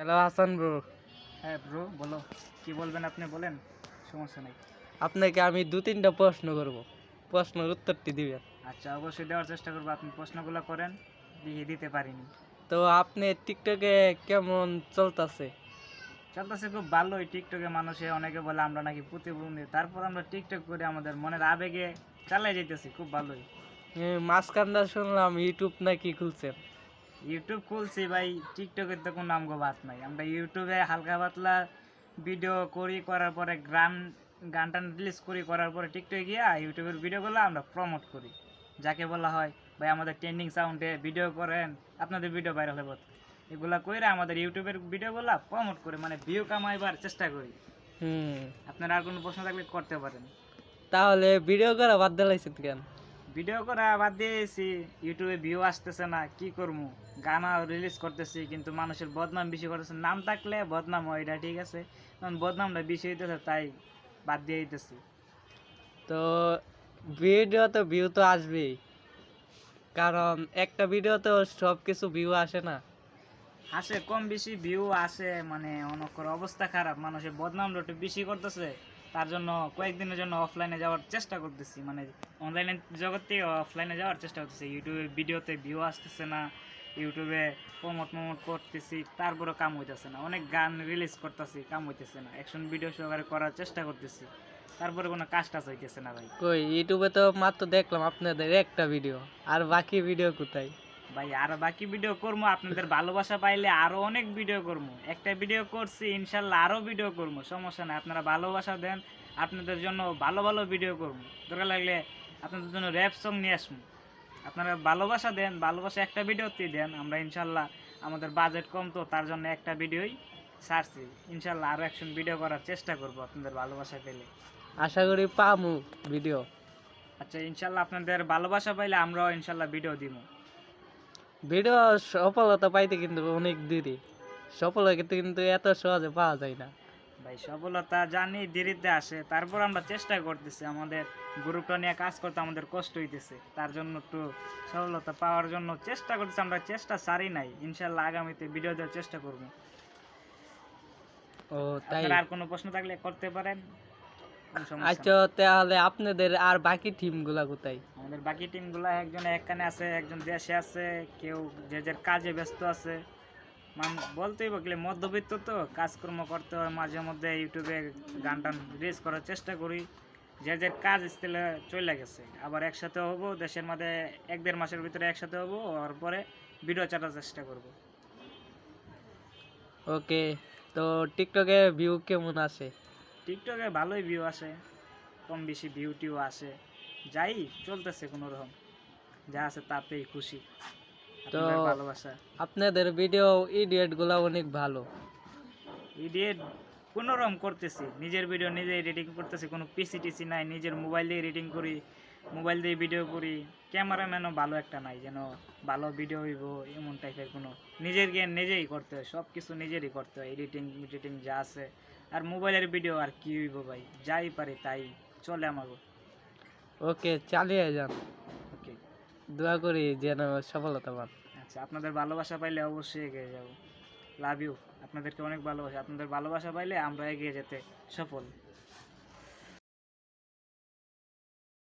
Hello Hasan bro হ্যাঁ bro বলো। কি বলবেন আপনি বলেন। সমস্যা নেই। আপনাকে আমি দু তিনটা প্রশ্ন করব। প্রশ্নের উত্তরটি দিবেন। আচ্ছা অবশ্যই দেওয়ার চেষ্টা করব। আপনি প্রশ্নগুলো করেন দিয়ে দিতে পারিনি। তো আপনি টিকটকে কেমন চলতেছে? চলতেছে খুব ভালোই। টিকটকে মানুষে অনেকে বলে আমরা নাকি প্রতিবন্ধী। তারপর আমরা টিকটক করে আমাদের মনের আবেগে চালাই যেতেছি খুব ভালোই। মাঝখানটা শুনলাম ইউটিউব নাকি খুলছেন? ইউটিউব খুলছি ভাই টিকটকের তো কোনো নামগো বাত নাই। আমরা ইউটিউবে হালকা পাতলা ভিডিও করি করার পরে গান গান টান রিলিজ করি করার পরে টিকটকে গিয়া ইউটিউবের ভিডিওগুলো আমরা প্রমোট করি। যাকে বলা হয় ভাই আমাদের ট্রেন্ডিং সাউন্ডে ভিডিও করেন আপনাদের ভিডিও ভাইরাল হবে এগুলা কইরা আমাদের ইউটিউবের ভিডিওগুলো প্রমোট করে মানে ভিউ কামাইবার চেষ্টা করি। হুম। আপনারা আর কোনো প্রশ্ন থাকলে করতে পারেন। তাহলে ভিডিও করা বাদ দিলাইছেন কেন? ভিডিও করা বাদ দিয়েছি ইউটিউবে ভিউ আসতেছে না কি করব গানা রিলিজ করতেছি কিন্তু মানুষের বদনাম বেশি করতেছে। নাম থাকলে বদনাম হয় এটা ঠিক আছে। কারণ বদনামটা বেশি হইতেছে তাই বাদ দিয়ে দিতেছি তো ভিডিও তো ভিউ তো আসবেই। কারণ একটা ভিডিও তো সব কিছু ভিউ আসে না। আসে কম বেশি ভিউ আসে মানে অনেক অবস্থা খারাপ। মানুষের বদনামটা একটু বেশি করতেছে। তার জন্য কয়েকদিনের জন্য অফলাইনে যাওয়ার চেষ্টা করতেছি মানে অনলাইনের জগৎ থেকে অফলাইনে যাওয়ার চেষ্টা করতেছি। ইউটিউবে ভিডিওতে ভিউ আসতেছে না ইউটিউবে প্রমোট প্রমোট করতেছি তারপরে কাম হইতেছে না। অনেক গান রিলিজ করতেছি কাম হইতেছে না। অ্যাকশন ভিডিও সহকারে করার চেষ্টা করতেছি। তারপরে কোনো কাজ টাজ হইতেছে না ভাই। কই ইউটিউবে তো মাত্র দেখলাম আপনাদের একটা ভিডিও আর বাকি ভিডিও কোথায়? ভাই আর বাকি ভিডিও করব আপনাদের ভালোবাসা পাইলে আরও অনেক ভিডিও করব একটা ভিডিও করছি ইনশাল্লাহ আরও ভিডিও করব সমস্যা নাই আপনারা ভালোবাসা দেন আপনাদের জন্য ভালো ভালো ভিডিও করব দরকার লাগলে আপনাদের জন্য র্যাপ সং নিয়ে আসব। আপনারা ভালোবাসা দেন ভালোবাসা একটা ভিডিওতে দেন আমরা ইনশাল্লাহ আমাদের বাজেট কম তো তার জন্য একটা ভিডিওই ছাড়ছি। ইনশাল্লাহ আরও একশন ভিডিও করার চেষ্টা করব আপনাদের ভালোবাসা পেলে। আশা করি পামু ভিডিও আচ্ছা ইনশাল্লাহ আপনাদের ভালোবাসা পাইলে আমরাও ইনশাল্লাহ ভিডিও দিব। ভিডিও সফলতা পাইতে কিন্তু অনেক দেরি। সফলতা কিন্তু এত সহজে পাওয়া যায় না। ভাই সফলতা জানি দেরিতে আসে তারপর আমরা চেষ্টা করতেছি আমাদের গ্রুপটা নিয়ে কাজ করতে আমাদের কষ্ট হইতেছে তার জন্য একটু সফলতা পাওয়ার জন্য চেষ্টা করতেছি আমরা চেষ্টা সারি নাই ইনশাল্লাহ আগামীতে ভিডিও দেওয়ার চেষ্টা করব। ও তাই। আর কোনো প্রশ্ন থাকলে করতে পারেন আচ্ছা তাহলে আপনাদের আর বাকি টিমগুলা কোথায়? আমাদের বাকি টিমগুলো একজন একখানে আছে একজন দেশে আছে কেউ যে যার কাজে ব্যস্ত আছে। বলতেই বকলে মধ্যবিত্ত তো কাজকর্ম করতে হয় মাঝে মধ্যে ইউটিউবে গান টান রিলিজ করার চেষ্টা করি। যে যে কাজ স্থলে চলে গেছে আবার একসাথে হব দেশের মধ্যে এক দেড় মাসের ভিতরে একসাথে হব হওয়ার পরে ভিডিও চাটার চেষ্টা করব। ওকে তো টিকটকে ভিউ কেমন আসে? টিকটকে ভালোই ভিউ আসে কম বেশি ভিউ টিউ আসে যাই চলতেছে কোনো রকম যা আছে তাতেই খুশি। তো- ভালোবাসা। আপনাদের ভিডিও ইডিয়েটগুলা অনেক ভালো। এডিট কোনোরকম করতেছি নিজের ভিডিও নিজে এডিটিং করতেছি কোনো পিসি টিসি নাই নিজের মোবাইল দিয়ে এডিটিং করি মোবাইল দিয়ে ভিডিও করি ক্যামেরাম্যানও ভালো একটা নাই যেন ভালো ভিডিও হইব এমন টাইপের কোনো। নিজের জ্ঞান নিজেই করতে হয় সব কিছু নিজেরই করতে হয় এডিটিং এডিটিং যা আছে। আর মোবাইলের ভিডিও আর কি হইব ভাই যাই পারি তাই চলে আমাকে ওকে চালিয়ে যান। দোয়া করি যেন সফলতা পান। আচ্ছা আপনাদের ভালোবাসা পাইলে অবশ্যই এগিয়ে যাব। লাভ ইউ আপনাদেরকে অনেক ভালোবাসা। আপনাদের ভালোবাসা পাইলে আমরা এগিয়ে যেতে সফল।